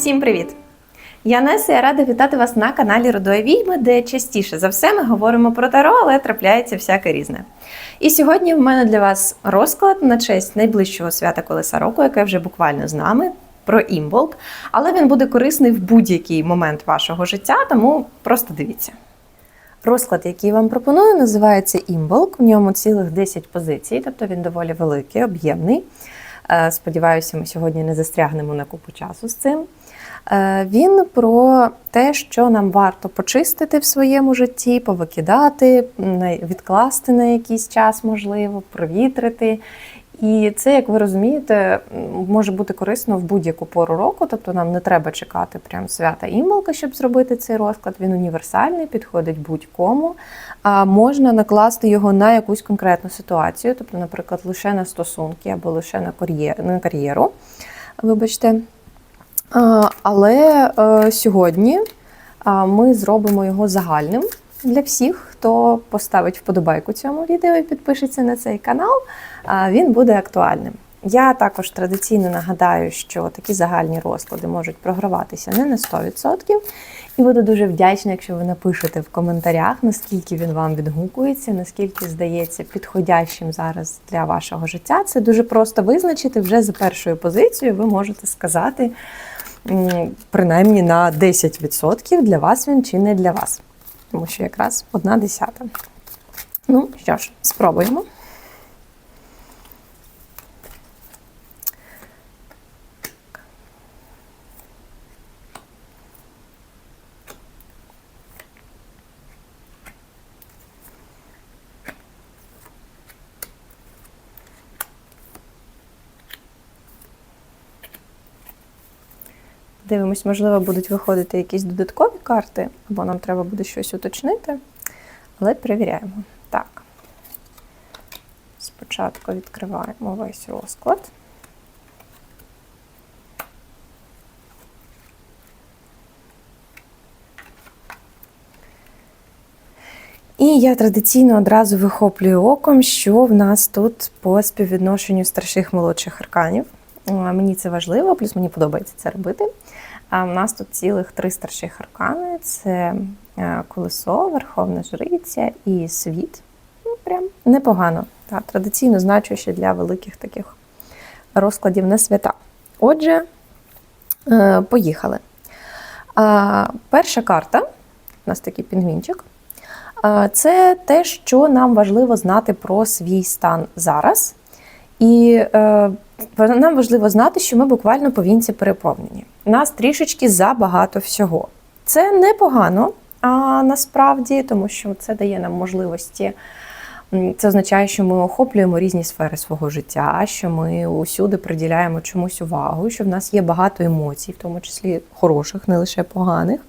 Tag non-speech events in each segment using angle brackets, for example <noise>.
Всім привіт! Я Неса, я рада вітати вас на каналі Родої Відьми, де частіше за все ми говоримо про таро, але трапляється всяке різне. І сьогодні в мене для вас розклад на честь найближчого свята Колеса року, яке вже буквально з нами, про імболк. Але він буде корисний в будь-який момент вашого життя, тому просто дивіться. Розклад, який вам пропоную, називається імболк. В ньому цілих 10 позицій, тобто він доволі великий, об'ємний. Е, Сподіваюся, ми сьогодні не застрягнемо на купу часу з цим. Е, Він про те, що нам варто почистити в своєму житті, повикидати, відкласти на якийсь час, можливо, провітрити. І це, як ви розумієте, може бути корисно в будь-яку пору року, тобто нам не треба чекати прям свята імболка, щоб зробити цей розклад. Він універсальний, підходить будь-кому. А можна накласти його на якусь конкретну ситуацію, тобто, наприклад, лише на стосунки або лише. На кар'єру. Вибачте. А, Але е, сьогодні ми зробимо його загальним для всіх, хто поставить вподобайку цьому відео і підпишеться на цей канал. Він буде актуальним. Я також традиційно нагадаю, що такі загальні розклади можуть програватися не на 100%. І буду дуже вдячна, якщо ви напишете в коментарях, наскільки він вам відгукується, наскільки здається підходящим зараз для вашого життя. Це дуже просто визначити вже за першою позицією. Ви можете сказати, принаймні на 10% для вас він чи не для вас. Тому що якраз одна десята. Ну що ж, спробуємо. Дивимось, можливо, будуть виходити якісь додаткові карти, або нам треба буде щось уточнити. Але перевіряємо. Так. Спочатку відкриваємо весь розклад. І я традиційно одразу вихоплюю оком, що в нас тут по співвідношенню старших молодших арканів. Е, Мені це важливо, плюс мені подобається це робити. А в нас тут цілих три старших аркани: це е, колесо, верховна жриця і світ. Ну, прям непогано. Так, традиційно значуще для великих таких розкладів на свята. Отже, е, поїхали. Перша карта, у нас такий пінгвінчик. Це те, що нам важливо знати про свій стан зараз. І нам важливо знати, що ми буквально повінці переповнені. Нас трішечки забагато всього. Це непогано, а насправді, тому що це дає нам можливості. Це означає, що ми охоплюємо різні сфери свого життя, що ми усюди приділяємо чомусь увагу, що в нас є багато емоцій, в тому числі хороших, не лише поганих,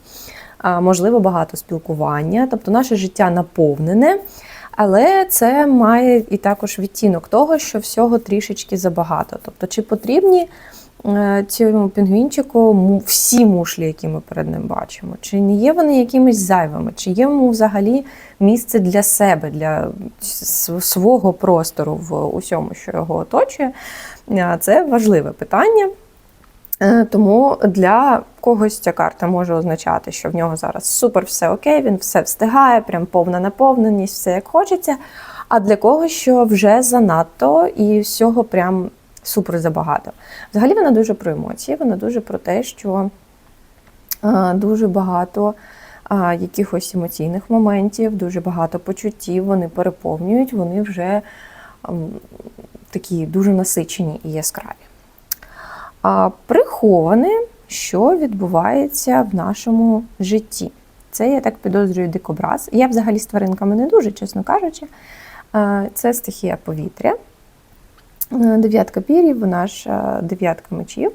можливо, багато спілкування. Тобто наше життя наповнене. Але це має і також відтінок того, що всього трішечки забагато. Тобто, чи потрібні е, цьому пінгвінчику всі мушлі, які ми перед ним бачимо, чи не є вони якимись зайвими, чи є йому взагалі місце для себе, для свого простору в усьому, що його оточує. Е, Це важливе питання. Е, Тому для когось ця карта може означати, що в нього зараз супер все окей, він все встигає, прям повна наповненість, все як хочеться. А для когось, що вже занадто і всього прям супер забагато. Взагалі вона дуже про емоції, вона дуже про те, що е, дуже багато якихось емоційних моментів, дуже багато почуттів, вони переповнюють, вони вже такі дуже насичені і яскраві. Приховане, що відбувається в нашому житті. Це я так підозрюю дикобраз. Я взагалі з тваринками не дуже, чесно кажучи. Це стихія повітря. Е, Дев'ятка пір'їв, вона ж е, дев'ятка мечів,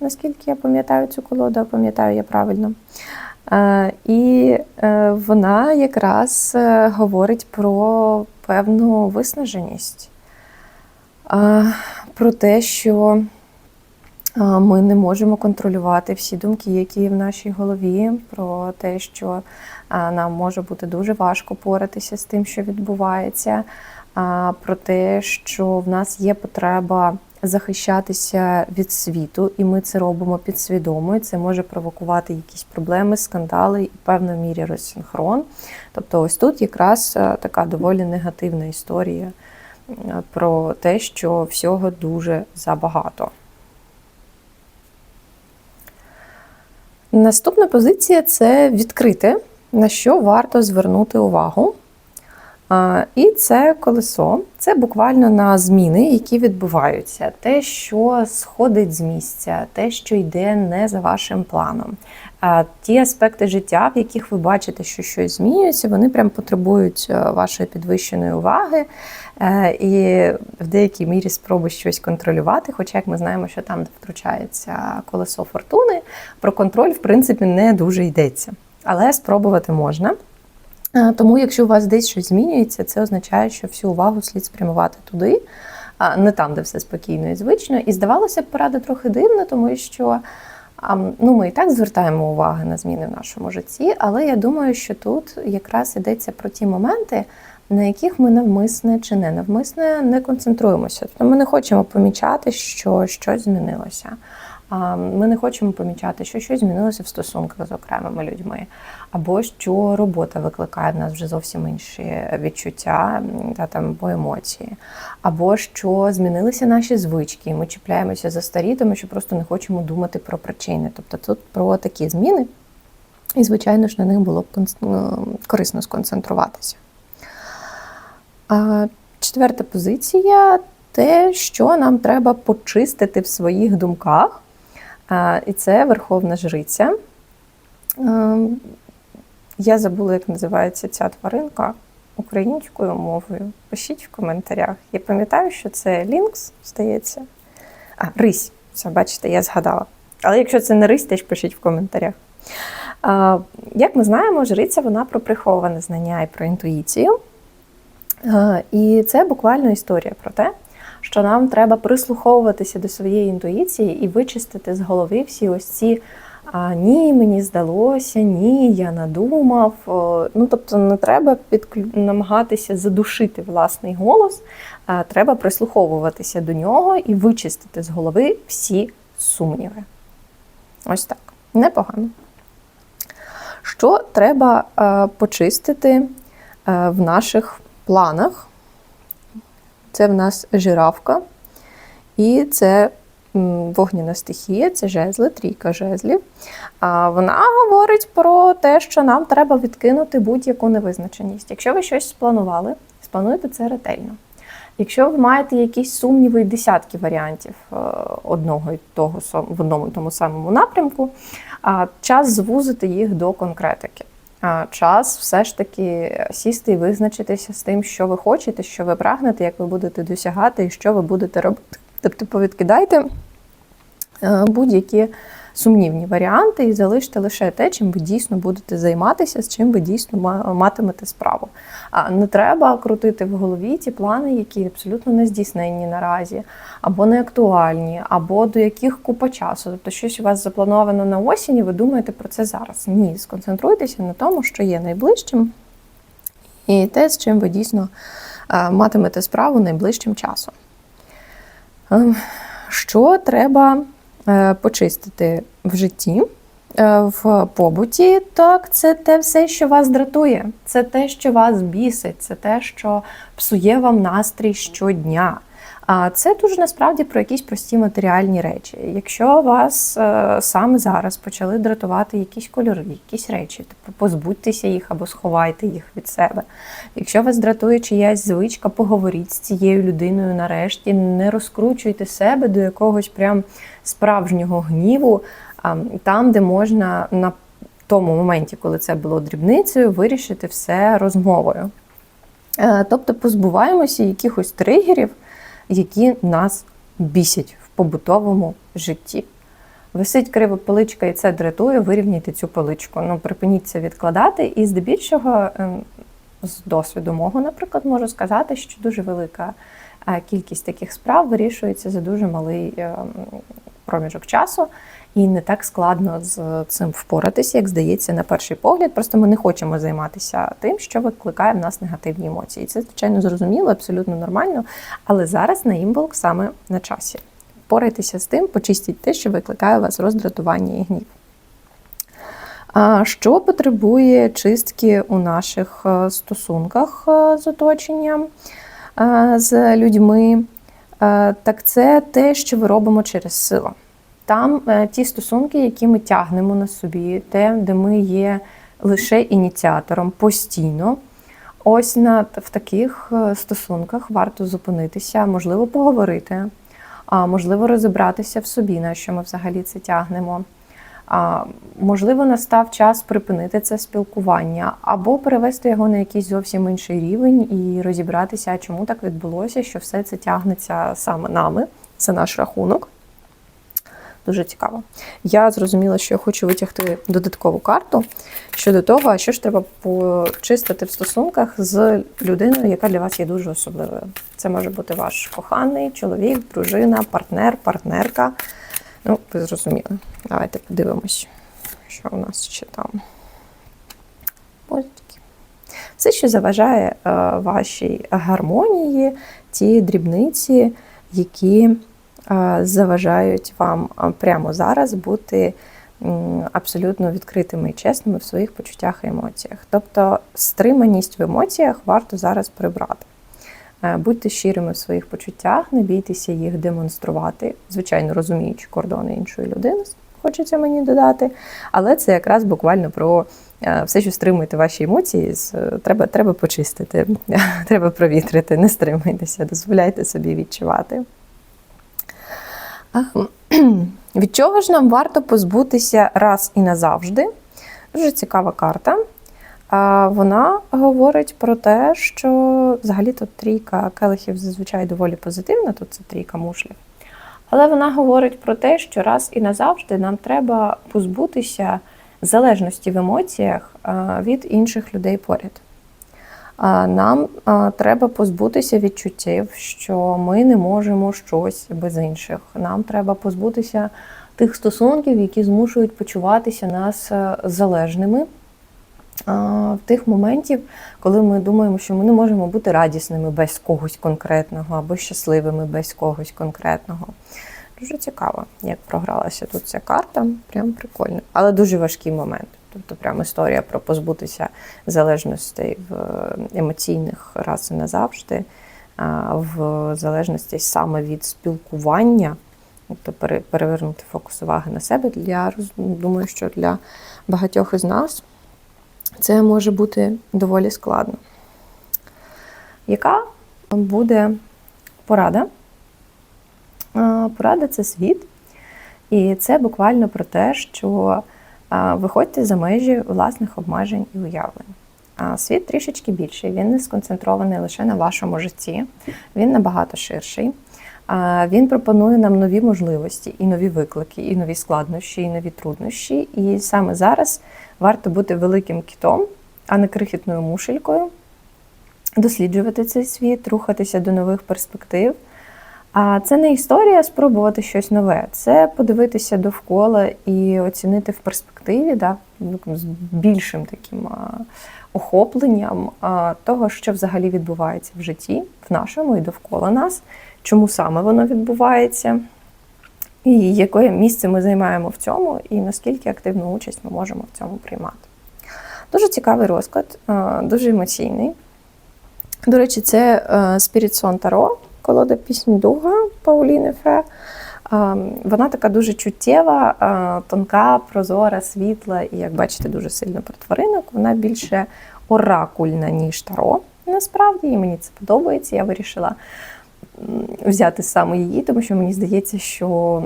наскільки я пам'ятаю цю колоду, пам'ятаю я правильно. Е, І вона якраз говорить про певну виснаженість, про те, що Ми не можемо контролювати всі думки, які в нашій голові, про те, що нам може бути дуже важко поратися з тим, що відбувається, про те, що в нас є потреба захищатися від світу, і ми це робимо підсвідомо. і Це може провокувати якісь проблеми, скандали і в певній мірі розсинхрон. Тобто, ось тут якраз е, така доволі негативна історія про те, що всього дуже забагато. Наступна позиція це відкрите, на що варто звернути увагу. І це колесо, це буквально на зміни, які відбуваються, те, що сходить з місця, те, що йде не за вашим планом. Ті аспекти життя, в яких ви бачите, що щось змінюється, вони прям потребують е, вашої підвищеної уваги е, і в деякій мірі спроби щось контролювати. Хоча, як ми знаємо, що там, втручається колесо фортуни, про контроль, в принципі, не дуже йдеться. Але спробувати можна. Е, Тому, якщо у вас десь щось змінюється, це означає, що всю увагу слід спрямувати туди, а не там, де все спокійно і звично. І здавалося б, порада трохи дивна, тому що ну, ми і так звертаємо увагу на зміни в нашому житті, але я думаю, що тут якраз йдеться про ті моменти, на яких ми навмисне чи не навмисне не концентруємося. Тобто ми не хочемо помічати, що щось змінилося. Ми не хочемо помічати, що щось змінилося в стосунках з окремими людьми, або що робота викликає в нас вже зовсім інші відчуття та там або емоції, або що змінилися наші звички, і ми чіпляємося за старі, тому що просто не хочемо думати про причини. Тобто тут про такі зміни, і, звичайно ж, на них було б ну, корисно сконцентруватися. Четверта позиція те, що нам треба почистити в своїх думках. І це Верховна Жриця. Ем, Я забула, як називається ця тваринка українською мовою. Пишіть в коментарях. Я пам'ятаю, що це лінкс, здається. А, рись. Все, бачите, я згадала. Але якщо це не рись, теж пишіть в коментарях. Як ми знаємо, жриця вона про приховане знання і про інтуїцію. І це буквально історія про те, що нам треба прислуховуватися до своєї інтуїції і вичистити з голови всі ось ці а, ні, мені здалося, ні, я надумав. Ну, тобто не треба підклю... намагатися задушити власний голос, а треба прислуховуватися до нього і вичистити з голови всі сумніви. Ось так. Непогано. Що треба почистити в наших планах? Це в нас жирафка, і це вогняна стихія, це жезли, трійка жезлів. А вона говорить про те, що нам треба відкинути будь-яку невизначеність. Якщо ви щось спланували, сплануйте це ретельно. Якщо ви маєте якісь сумніви і десятки варіантів е, одного і того в одному і тому самому напрямку, час звузити їх до конкретики. А, Час все ж таки сісти і визначитися з тим, що ви хочете, що ви прагнете, як ви будете досягати і що ви будете робити. Тобто повідкидайте е, будь-які сумнівні варіанти і залиште лише те, чим ви дійсно будете займатися, з чим ви дійсно матимете справу. А не треба крутити в голові ті плани, які абсолютно не здійсненні наразі, або не актуальні, або до яких купа часу. Тобто щось у вас заплановано на осінь, і ви думаєте про це зараз. Ні, сконцентруйтеся на тому, що є найближчим, і те, з чим ви дійсно матимете справу найближчим часом. Ем, Що треба почистити в житті, е, в побуті? Так, це те все, що вас дратує, це те, що вас бісить, це те, що псує вам настрій щодня. А це дуже насправді про якісь прості матеріальні речі. Якщо вас е, саме зараз почали дратувати якісь кольори, якісь речі, типу позбудьтеся їх або сховайте їх від себе. Якщо вас дратує чиясь звичка, поговоріть з цією людиною нарешті, не розкручуйте себе до якогось прям справжнього гніву, там, де можна на тому моменті, коли це було дрібницею, вирішити все розмовою. Е, Тобто позбуваємося якихось тригерів, які нас бісять в побутовому житті. Висить крива поличка і це дратує, вирівняйте цю поличку. Ну, припиніть це відкладати. І здебільшого, ем, з досвіду мого, наприклад, можу сказати, що дуже велика е, кількість таких справ вирішується за дуже малий ем, проміжок часу, і не так складно з цим впоратися, як здається, на перший погляд. Просто ми не хочемо займатися тим, що викликає в нас негативні емоції. Це, звичайно, зрозуміло, абсолютно нормально. Але зараз на імболк саме на часі. Впорайтеся з тим, почистіть те, що викликає у вас роздратування і гнів. А Що потребує чистки у наших е, стосунках е, з оточенням, е, з людьми? Е, Так це те, що ми робимо через силу. Там е, ті стосунки, які ми тягнемо на собі, те, де ми є лише ініціатором постійно. Ось на в таких е, стосунках варто зупинитися, можливо, поговорити, можливо, розібратися в собі, на що ми взагалі це тягнемо. Можливо, настав час припинити це спілкування або перевести його на якийсь зовсім інший рівень і розібратися, чому так відбулося, що все це тягнеться саме нами, це наш рахунок. Дуже цікаво. Я зрозуміла, що я хочу витягти додаткову карту щодо того, що ж треба почистити в стосунках з людиною, яка для вас є дуже особливою. Це може бути ваш коханий, чоловік, дружина, партнер, партнерка. Ну, ви зрозуміли. Давайте подивимось, що у нас ще там. Все, що заважає е, вашій гармонії, ті дрібниці, які е, заважають вам е, прямо зараз бути абсолютно відкритими і чесними в своїх почуттях і емоціях. Тобто стриманість в емоціях варто зараз прибрати. Е, Будьте щирими в своїх почуттях, не бійтеся їх демонструвати, звичайно, розуміючи кордони іншої людини, хочеться мені додати. Але це якраз буквально про е, все, що стримуєте ваші емоції, треба, треба почистити, <laughs> треба провітрити, не стримуйтеся, дозволяйте собі відчувати. <clears throat> Від чого ж нам варто позбутися раз і назавжди? Дуже цікава карта. Вона говорить про те, що взагалі тут трійка келихів зазвичай доволі позитивна, тут це трійка мушлів. Але вона говорить про те, що раз і назавжди нам треба позбутися залежності в емоціях від інших людей поряд. Нам треба позбутися відчуттів, що ми не можемо щось без інших. Нам треба позбутися тих стосунків, які змушують почуватися нас е, залежними. Тих моментів, коли ми думаємо, що ми не можемо бути радісними без когось конкретного або щасливими без когось конкретного. Дуже цікаво, як програлася тут ця карта. Прям прикольно. Але дуже важкий момент. Тобто, прям історія про позбутися залежностей в е, емоційних раз і назавжди, в залежності саме від спілкування, тобто перевернути фокус уваги на себе. Я думаю, що для багатьох із нас це може бути доволі складно. Яка буде порада? Порада це світ, і це буквально про те, що виходьте за межі власних обмежень і уявлень. Світ трішечки більший, він не сконцентрований лише на вашому житті, він набагато ширший. Він пропонує нам нові можливості, і нові виклики, і нові складнощі, і нові труднощі. І саме зараз варто бути великим кітом, а не крихітною мушелькою, досліджувати цей світ, рухатися до нових перспектив. А це не історія спробувати щось нове, це подивитися довкола і оцінити в перспективі, да, ну, з більшим таким охопленням того, що взагалі відбувається в житті, в нашому і довкола нас, чому саме воно відбувається, і яке місце ми займаємо в цьому, і наскільки активну участь ми можемо в цьому приймати. Дуже цікавий розклад, дуже емоційний. До речі, це е, Spirit Son Таро, колода пісні Дуга Пауліни Фе. Е, Вона така дуже чуттєва, е, тонка, прозора, світла, і, як бачите, дуже сильно про тваринок. Вона більше оракульна, ніж таро. Насправді, і мені це подобається. Я вирішила взяти саме її, тому що мені здається, що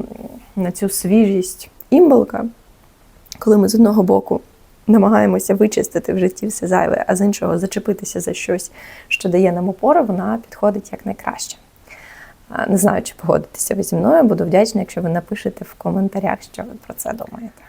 на цю свіжість імболка, коли ми з одного боку намагаємося вичистити в житті все зайве, а з іншого зачепитися за щось, що дає нам опору, вона підходить як найкраще. Не знаю, чи погодитеся ви зі мною. Буду вдячна, якщо ви напишете в коментарях, що ви про це думаєте.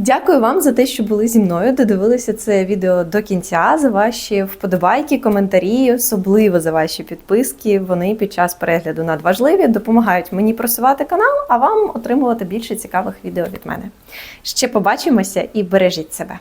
Дякую вам за те, що були зі мною, додивилися це відео до кінця. За ваші вподобайки, коментарі, особливо за ваші підписки. Вони під час перегляду надважливі, допомагають мені просувати канал, а вам отримувати більше цікавих відео від мене. Ще побачимося і бережіть себе.